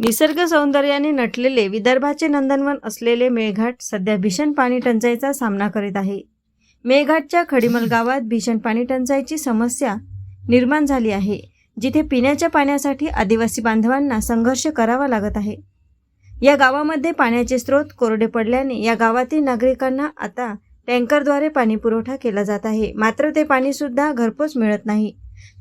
निसर्ग सौंदर्याने नटलेले विदर्भाचे नंदनवन असलेले मेळघाट सध्या भीषण पाणी टंचाईचा सामना करीत आहे. मेळघाटच्या खडीमल गावात भीषण पाणी टंचाईची समस्या निर्माण झाली आहे जिथे पिण्याच्या पाण्यासाठी आदिवासी बांधवांना संघर्ष करावा लागत आहे. या गावामध्ये पाण्याचे स्रोत कोरडे पडल्याने या गावातील नागरिकांना आता टँकरद्वारे पाणी पुरवठा केला जात आहे. मात्र ते पाणीसुद्धा घरपोच मिळत नाही.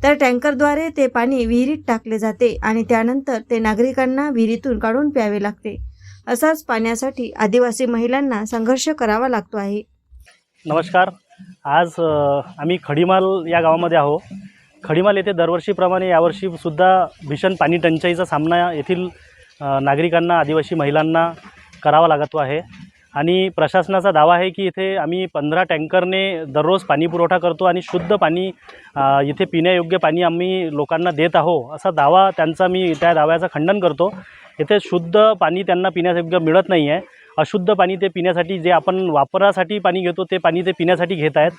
तर टँकरद्वारे ते पाणी विहिरीत टाकले जाते आणि त्यानंतर ते नागरिकांना विहिरीतून काढून प्यावे लागते. असाच पाण्यासाठी आदिवासी महिलांना संघर्ष करावा लागतो आहे. नमस्कार. आज आम्ही खडीमाल या गावामध्ये आहो. खडीमाल येथे दरवर्षीप्रमाणे यावर्षीसुद्धा भीषण पाणी टंचाईचा सामना येथील नागरिकांना आदिवासी महिलांना करावा लागतो आहे. आणि प्रशासनाचा दावा आहे की इथे आम्ही पंधरा टँकरने दररोज पाणी पुरवठा करतो आणि शुद्ध पाणी इथे पिण्यायोग्य पाणी आम्ही लोकांना देत आहो असा दावा त्यांचा मी त्या दाव्याचं खंडन करतो. इथे शुद्ध पाणी त्यांना पिण्यायोग्य मिळत नाही आहे अशुद्ध पाणी ते पिण्यासाठी जे आपण वापरासाठी पाणी घेतो ते पाणी ते पिण्यासाठी घेत आहेत.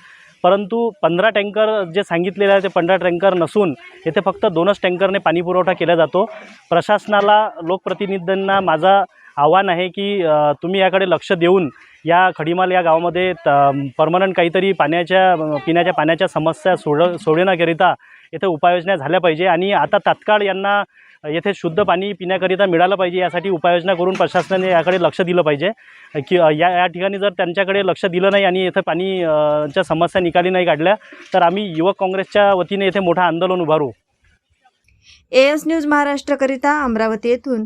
परंतु पंधरा टँकर जे सांगितलेलं आहे ते पंधरा टँकर नसून येथे फक्त दोनच टँकरने पाणी पुरवठा केला जातो. प्रशासनाला लोकप्रतिनिधींना माझा आव्हान आहे की तुम्ही याकडे लक्ष देऊन या खडीमाल या गावामध्ये त परमनंट काहीतरी पाण्याच्या पिण्याच्या पाण्याच्या समस्या सोड सोडवण्याकरिता येथे उपाययोजना झाल्या पाहिजे आणि आता तात्काळ यांना येथे शुद्ध पाणी पिण्याकरिता मिळालं पाहिजे यासाठी उपाययोजना करून प्रशासनाने याकडे लक्ष दिलं पाहिजे. की या या ठिकाणी जर त्यांच्याकडे लक्ष दिलं नाही आणि येथे पाणीच्या समस्या निकाली नाही काढल्या तर आम्ही युवक काँग्रेसच्या वतीने येथे मोठं आंदोलन उभारू. ए एस न्यूज महाराष्ट्रकरिता अमरावती येथून